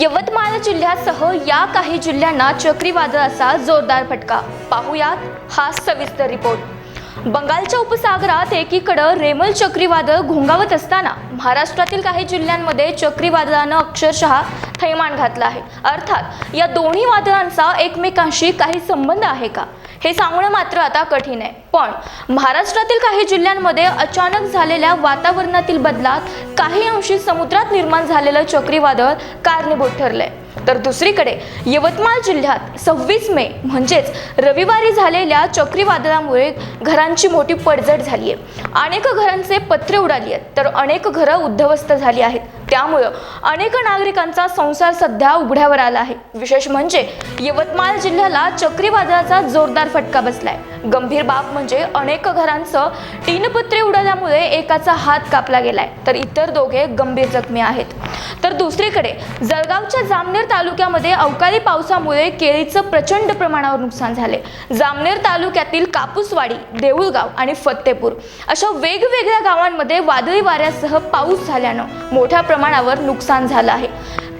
यवतमाळ जिल्ह्यासह या काही जिल्ह्यांना चक्रीवादळाचा जोरदार फटका. पाहुयात हा सविस्तर रिपोर्ट. बंगालच्या उपसागरात एकीकडं रेमल चक्रीवादळ घोंगावत असताना महाराष्ट्रातील काही जिल्ह्यांमध्ये चक्रीवादळानं अक्षरशः थैमान घातलं आहे. अर्थात या दोन्ही वादळांचा एकमेकांशी काही संबंध आहे का? हे सांगणं मात्र आता कठीण आहे. पण महाराष्ट्रातील काही जिल्ह्यांमध्ये अचानक झालेल्या वातावरणातील बदलात काही अंशी समुद्रात निर्माण झालेलं चक्रीवादळ कारणीभूत ठरलंय. तर दुसरीकडे यवतमाळ जिल्ह्यात सव्वीस मे म्हणजेच रविवारी झालेल्या चक्रीवादळामुळे घरांची मोठी पडझड झाली आहे अनेक घरांचे पत्रे उडाली आहेत. तर अनेक घरं उद्ध्वस्त झाली आहेत. त्यामुळं अनेक नागरिकांचा संसार सध्या उघड्यावर आला आहे. विशेष म्हणजे यवतमाळ जिल्ह्याला चक्रीवादळाचा जोरदार फटका बसलाय. गंभीर बाब म्हणजे अनेक घरांचं टीनपत्रे उडाल्यामुळे एकाचा हात कापला गेलाय. तर इतर दोघे गंभीर जखमी आहेत. तर दुसरीकडे जळगावच्या जामनेर तालुक्यामध्ये अवकाळी पावसामुळे केळीचं प्रचंड प्रमाणावर नुकसान झाले. जामनेर तालुक्यातील कापूसवाडी देऊळगाव आणि फत्तेपूर अशा वेगवेगळ्या गावांमध्ये वादळी वाऱ्यासह पाऊस झाल्यानं मोठ्या प्रमाणावर नुकसान झालं आहे.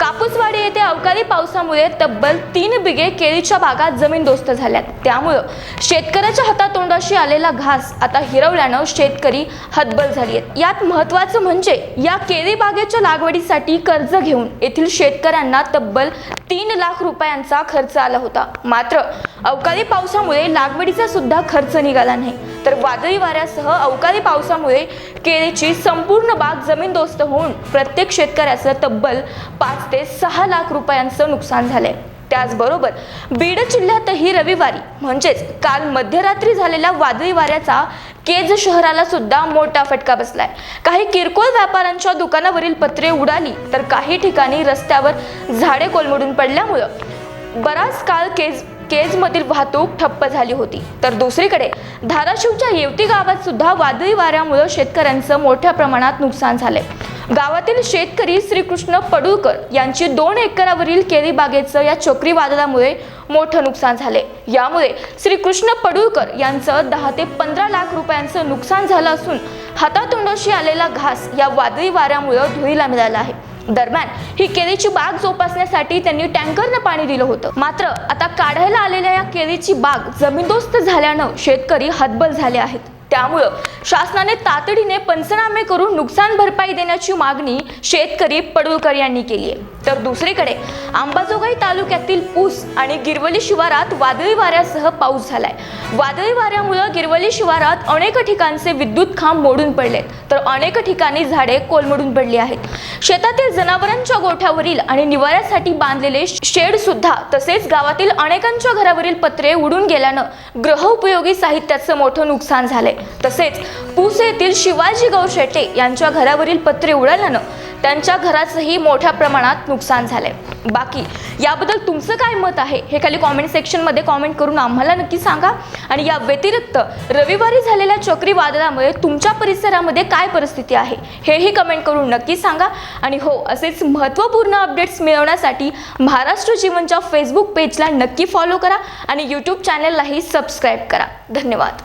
कापूसवाडी येथे अवकाळी पावसामुळे तब्बल तीन बिघे केळीच्या बागात जमीनदोस्त झाल्यात. त्यामुळं शेतकऱ्याच्या हातातोंडाशी आलेला घास आता हिरवल्यानं शेतकरी हतबल झाली आहेत यात महत्त्वाचं म्हणजे या केळी बागेच्या लागवडीसाठी कर्ज घेऊन येथील शेतकऱ्यांना तब्बल तीन लाख रुपयांचा खर्च आला होता. मात्र अवकाळी पावसामुळे लागवडीचा सुद्धा खर्च निघाला नाही. तर वादळी वाऱ्यासह अवकाळी पावसामुळे केळीची संपूर्ण बाग जमीनदोस्त होऊन प्रत्येक शेतकऱ्याचं तब्बल पाच ते सहा लाख रुपयांचं नुकसान झालंय. त्याचबरोबर बीड जिल्ह्यातही रविवारी म्हणजेच काल मध्यरात्री झालेल्या वादळी वाऱ्याचा केज शहराला सुद्धा मोठा फटका बसलाय. काही किरकोळ व्यापाऱ्यांच्या दुकानावरील पत्रे उडाली तर काही ठिकाणी रस्त्यावर झाडे कोलमडून पडल्यामुळं बराच काळ केज केजमधील वाहतूक ठप्प झाली होती. तर दुसरीकडे धाराशिवच्या येवती गावात सुद्धा वादळी वाऱ्यामुळे शेतकऱ्यांचं मोठ्या प्रमाणात नुकसान झालंय. गावातील शेतकरी श्रीकृष्ण पडुळकर यांची दोन एकरावरील केळी बागेचं या चक्रीवादळामुळे मोठं नुकसान झाले. यामुळे श्रीकृष्ण पडुळकर यांचं दहा ते पंधरा लाख रुपयांचं नुकसान झालं असून हातातोंडाशी आलेला घास या वादळी वाऱ्यामुळे धुळीला मिळाला आहे. दरम्यान ही केळीची बाग जोपासण्यासाठी त्यांनी टँकरनं पाणी दिलं होतं. मात्र आता काढायला आलेल्या या केळीची बाग जमीनदोस्त झाल्यानं शेतकरी हतबल झाले आहेत. त्यामुळं शासनाने तातडीने पंचनामे करून नुकसान भरपाई देण्याची मागणी शेतकरी पडुळकर यांनी केली आहे. तर दुसरीकडे अंबाजोगाई तालुक्यातील पूस आणि गिरवली शिवारात वादळी वाऱ्यासह पाऊस झालाय. वादळी वाऱ्यामुळं गिरवली शिवारात अनेक ठिकाणचे विद्युत खांब मोडून पडलेत. तर अनेक ठिकाणी झाडे कोलमडून पडली आहेत. शेतातील जनावरांच्या गोठ्यावरील आणि निवाऱ्यासाठी बांधलेले शेड सुद्धा तसेच गावातील अनेकांच्या घरावरील पत्रे उडून गेल्यानं ग्रहउपयोगी साहित्याचं मोठं नुकसान झालंय. तसेच पूस येथील शिवाजी गौशेटे यांच्या घरावरील पत्रे उडाल्यानं त्यांच्या घराचंही मोठ्या प्रमाणात नुकसान झालंय. बाकी याबद्दल तुमचं काय मत आहे? हे खाली कॉमेंट सेक्शनमध्ये कॉमेंट करून आम्हाला नक्की सांगा. आणि या व्यतिरिक्त रविवारी झालेल्या चक्रीवादळामुळे तुमच्या परिसरामध्ये काय परिस्थिती आहे? हेही कमेंट करून नक्की सांगा. आणि हो असेच महत्त्वपूर्ण अपडेट्स मिळवण्यासाठी महाराष्ट्र जीवनच्या फेसबुक पेजला नक्की फॉलो करा. आणि यूट्यूब चॅनललाही सबस्क्राईब करा. धन्यवाद.